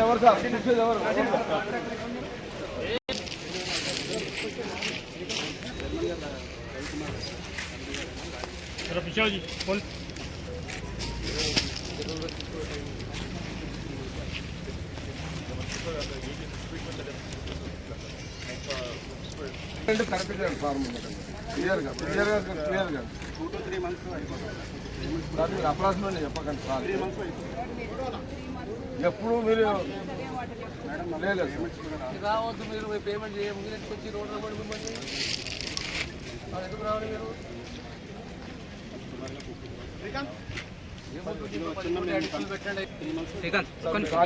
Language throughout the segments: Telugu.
ఎవరు సార్ కూర్చోది ఎవరు जरा క్లియర్గా క్లియర్గా క్లియర్గా ఎప్పుడు మీరు రావద్దు మీరు పేమెంట్ చేయము వచ్చి రోడ్డు పడుకోమని ఎందుకు రావాలి మీరు?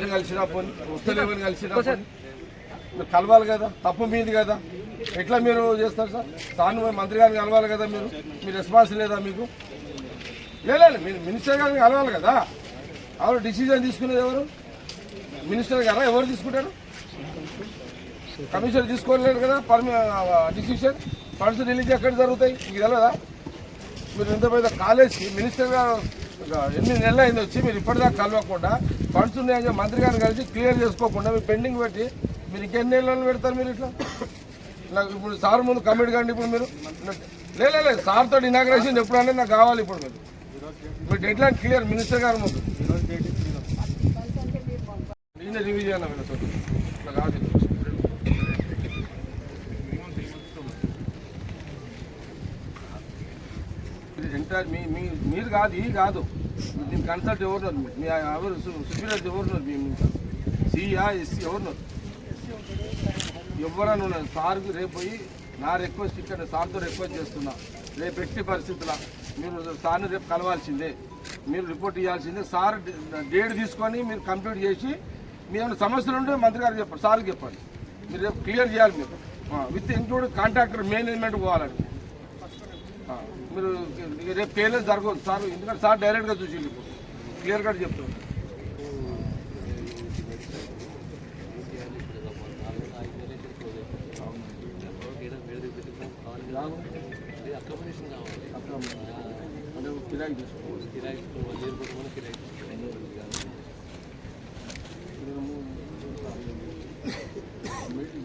కలిసినా కలిసినా కలవాలి కదా తప్పు మీది కదా. ఎట్లా మీరు చేస్తారు సార్? సార్ మంత్రి గారిని కలవాలి కదా మీరు? మీ రెస్పాన్స్ లేదా మీకు? లేదు మీరు మినిస్టర్ గారిని కలవాలి కదా. ఎవరు డిసిజన్ తీసుకునేది ఎవరు? మినిస్టర్ గారా? ఎవరు తీసుకుంటారు? కమిషనర్ తీసుకోలేరు కదా? పర్మి డిసిషన్? ఫండ్స్ రిలీజ్ ఎక్కడ జరుగుతాయి? మీకు తెలియదా మీరు ఇంత పెద్ద కాలేజ్కి మినిస్టర్ గారు ఎనిమిది నెలలు అయింది వచ్చి మీరు ఇప్పటిదాకా కలవకుండా ఫండ్స్ ఉన్నాయని మంత్రి గారిని కలిసి క్లియర్ చేసుకోకుండా మీరు పెండింగ్ పెట్టి మీరు ఇంకెన్ని నెలలు పెడతారు మీరు ఇట్లా? నాకు ఇప్పుడు సార్ ముందు కమిట్ కండి ఇప్పుడు మీరు. లేదు లేదు సార్తో ఇనాగ్రేషన్ ఎప్పుడంటే నాకు కావాలి ఇప్పుడు మీరు. మీరు డెడ్ లైన్ క్లియర్ మినిస్టర్ గారు ముందు. నేనే రివ్యూ అన్న వీళ్ళతో ఇట్లా కాదు ఎంటైర్ మీ మీ మీరు కాదు ఈ కాదు. దీని కన్సల్ట్ ఎవరున్నారు మీ ఎవరు? సుపీరియర్ ఎవరున్నారు మీ సిఆ ఎస్సీ ఎవరున్నారు ఎవరన్నా ఉన్నది సార్కి రేపు పోయి నా రిక్వెస్ట్ ఇక్కడ సార్తో రిక్వెస్ట్ చేస్తున్నా. రేపు ఎట్టి పరిస్థితుల మీరు సార్ని రేపు కలవాల్సిందే. మీరు రిపోర్ట్ ఇవ్వాల్సిందే సార్ డేట్ తీసుకొని మీరు కంప్లీట్ చేసి మీ ఏమైనా సమస్యలు ఉంటే మంత్రి గారు చెప్పండి సార్కి చెప్పండి. మీరు రేపు క్లియర్ చేయాలి మీరు. విత్ ఇంక్లూడ్ కాంట్రాక్టర్ మేనేజ్మెంట్ పోవాలండి. మీరు రేపు కేర్లెస్ జరగదు. సార్ ఎందుకంటే సార్ డైరెక్ట్గా చూసి క్లియర్ కట్ చెప్తాను అకామిడేషన్ కావాలి అంటే కిరాయి తీసుకోవాలి కిరాయి ఎయిర్పోర్ట్ కిరాయి మీటింగ్ చేయండి